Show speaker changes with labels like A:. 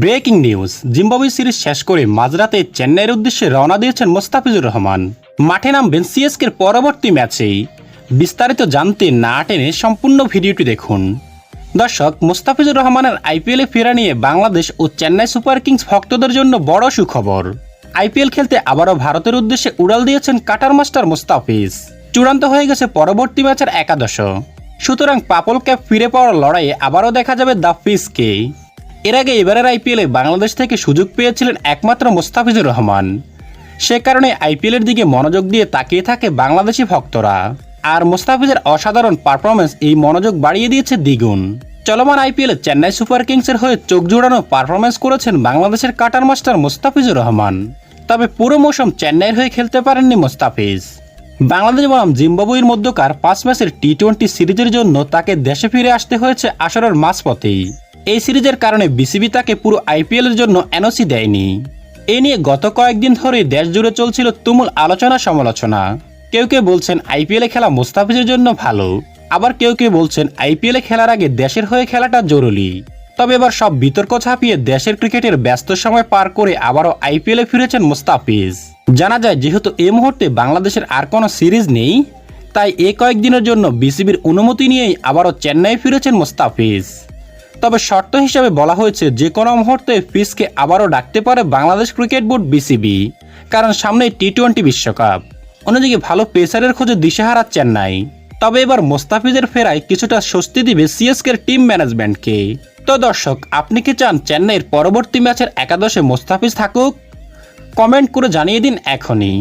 A: Breaking news জিম্বাবুই series শেষ করে মাঝরাতে চেন্নাইয়ের উদ্দেশ্যে রওনা দিয়েছেন মোস্তাফিজুর রহমান। মাঠে নামবেন সিএসকের পরবর্তী ম্যাচেই। বিস্তারিত জানতে না টেনে সম্পূর্ণ ভিডিওটি দেখুন। দর্শক, মোস্তাফিজুর রহমানের আইপিএলে ফেরা নিয়ে বাংলাদেশ ও চেন্নাই সুপার কিংস ভক্তদের জন্য বড় সুখবর। আইপিএল খেলতে আবারও ভারতের উদ্দেশ্যে উড়াল দিয়েছেন কাটার মাস্টার মোস্তাফিজ। চূড়ান্ত হয়ে গেছে পরবর্তী ম্যাচের একাদশ। সুতরাং পাপল ক্যাপ ফিরে পাওয়ার লড়াইয়ে আবারও দেখা যাবে দ্য ফিসকে এর আগে এবারের আইপিএলে বাংলাদেশ থেকে সুযোগ পেয়েছিলেন একমাত্র মোস্তাফিজুর রহমান। সে কারণে আইপিএলের দিকে মনোযোগ দিয়ে তাকিয়ে থাকে বাংলাদেশি ভক্তরা। আর মোস্তাফিজের অসাধারণ পারফরমেন্স এই মনোযোগ বাড়িয়ে দিয়েছে দ্বিগুণ। চলমান আইপিএলে চেন্নাই সুপার কিংসের হয়ে চোখ জোড়ানো পারফরমেন্স করেছেন বাংলাদেশের কাটার মাস্টার মোস্তাফিজুর রহমান। তবে পুরো মৌসুম চেন্নাইয়ের হয়ে খেলতে পারেননি মোস্তাফিজ। বাংলাদেশ বনাম জিম্বাবুয়ের মধ্যকার পাঁচ ম্যাচের টি টোয়েন্টি সিরিজের জন্য তাকে দেশে ফিরে আসতে হয়েছে আসরের মাঝপথেই। এই সিরিজের কারণে বিসিবি তাকে পুরো আইপিএলের জন্য এনওসি দেয়নি। এ নিয়ে গত কয়েকদিন ধরে দেশ জুড়ে চলছিল তুমুল আলোচনা সমালোচনা। কেউ কেউ বলছেন আইপিএলে খেলা মুস্তাফিজের জন্য ভালো। আবার কেউ কেউ বলছেন আইপিএলে খেলার আগে দেশের হয়ে খেলাটা জরুরি। তবে এবার সব বিতর্ক ছাপিয়ে দেশের ক্রিকেটের ব্যস্ত সময় পার করে আবারও আইপিএলে ফিরেছেন মুস্তাফিজ। জানা যায়, যেহেতু এ মুহূর্তে বাংলাদেশের আর কোনো সিরিজ নেই, তাই এ কয়েকদিনের জন্য বিসিবির অনুমতি নিয়েই আবারও চেন্নাই ফিরেছেন মুস্তাফিজ। তবে শর্ত হিসেবে বলা হয়েছে যে কোনো মুহূর্তে ফিসকে আবারও ডাকতে পারে বাংলাদেশ ক্রিকেট বোর্ড বিসিবি। কারণ সামনে টি টোয়েন্টি বিশ্বকাপ। অন্যদিকে ভালো পেসারের খোঁজে দিশেহারা চেন্নাই। তবে এবার মোস্তাফিজের ফেরায় কিছুটা স্বস্তি দিবে সিএসকের টিম ম্যানেজমেন্টকে। তো দর্শক, আপনি কি চান চেন্নাইয়ের পরবর্তী ম্যাচের একাদশে মোস্তাফিজ থাকুক? কমেন্ট করে জানিয়ে দিন এখনই।